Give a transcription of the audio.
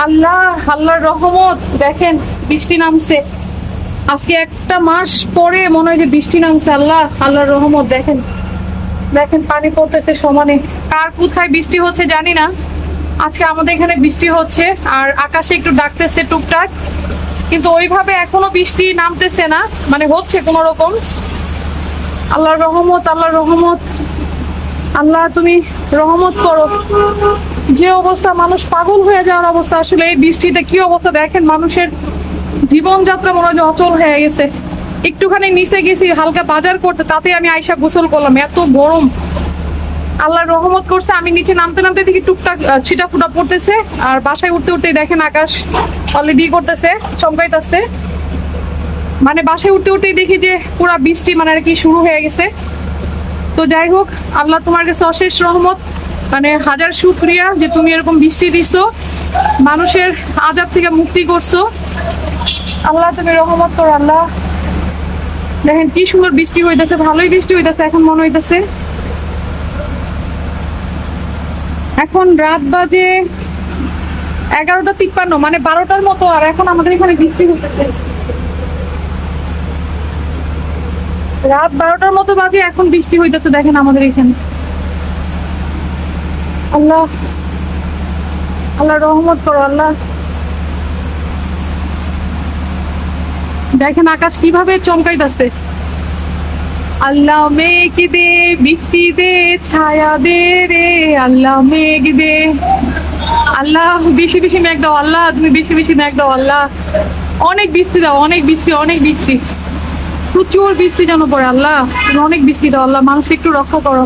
আল্লাহ, আল্লাহর রহমত। দেখেন, বৃষ্টি নামছে। আজকে একটা মাস পরে মনে হয় যে বৃষ্টি নামছে। আল্লাহ, আল্লাহর রহমত, দেখেন। দেখেন, পানি পড়তেছে সমানে। কার কোথায় বৃষ্টি হচ্ছে জানি না। আজকে আমাদের এখানে বৃষ্টি হচ্ছে, আর আকাশে একটু ডাকতেছে টুকটাক। কিন্তু ওইভাবে এখনও বৃষ্টি নামতেছে না। মানে হচ্ছে কোনো রকম। আল্লাহর রহমত আল্লাহর রহমত। আল্লাহ তুমি রহমত করো। যে অবস্থা, মানুষ পাগল হয়ে যাওয়ার অবস্থা। আসলে এই বৃষ্টিতে কি অবস্থা দেখেন, মানুষের জীবনযাত্রা মনে হয় অচল হয়ে গেছে। একটুখানি নিচে গেছি, হালকা বাজার করতে, তাতে আমি আইসা গোসল করলাম। এত গরম। আল্লাহ রহমত করছে, আমি নিচে নামতে নামতে দেখি টুকটাক ছিটা ফুটা পড়তেছে। আর বাসায় উঠতে উঠতে দেখেন আকাশ অলরেডি করতেছে, চমকাইতেছে। মানে বাসায় উঠতে উঠতেই দেখি যে পুরা বৃষ্টি মানে আর কি শুরু হয়ে গেছে। তো যাই হোক, আল্লাহ তোমার কাছে অশেষ রহমত। মানে হাজার শুক্রিয়া যে তুমি এরকম বৃষ্টি দিছো, মানুষের আজাব থেকে মুক্তি করছ। আল্লাহ, তুমি রহমত করো, আল্লাহ। দেখেন, কি সুন্দর বৃষ্টি হইতেছে, ভালোই বৃষ্টি হইতেছে, এখন মনে হইতেছে। এখন রাত বাজে এগারোটা তিপ্পান্ন মানে বারোটার মতো, আর এখন আমাদের এখানে বৃষ্টি হইতেছে। রাত বারোটার মতো বাজে, এখন বৃষ্টি হইতেছে, দেখেন আমাদের এখানে। আল্লাহ আল্লাহ রহমত করো, আল্লাহ। দেখেন আকাশ কীভাবে চমকাইতেছে। আল্লাহ মেঘ দে, বৃষ্টি দে, ছায়া দে রে, আল্লাহ মেঘ দে। আল্লাহ, বেশি বেশি মেঘ দাও, আল্লাহ, তুমি বেশি বেশি মেঘ দাও, আল্লাহ। অনেক বৃষ্টি দাও, অনেক বৃষ্টি অনেক বৃষ্টি। প্রচুর বৃষ্টি যেন পড়ে আল্লাহ। তুমি অনেক বৃষ্টি দাও আল্লাহ। মানুষকে একটু রক্ষা করো।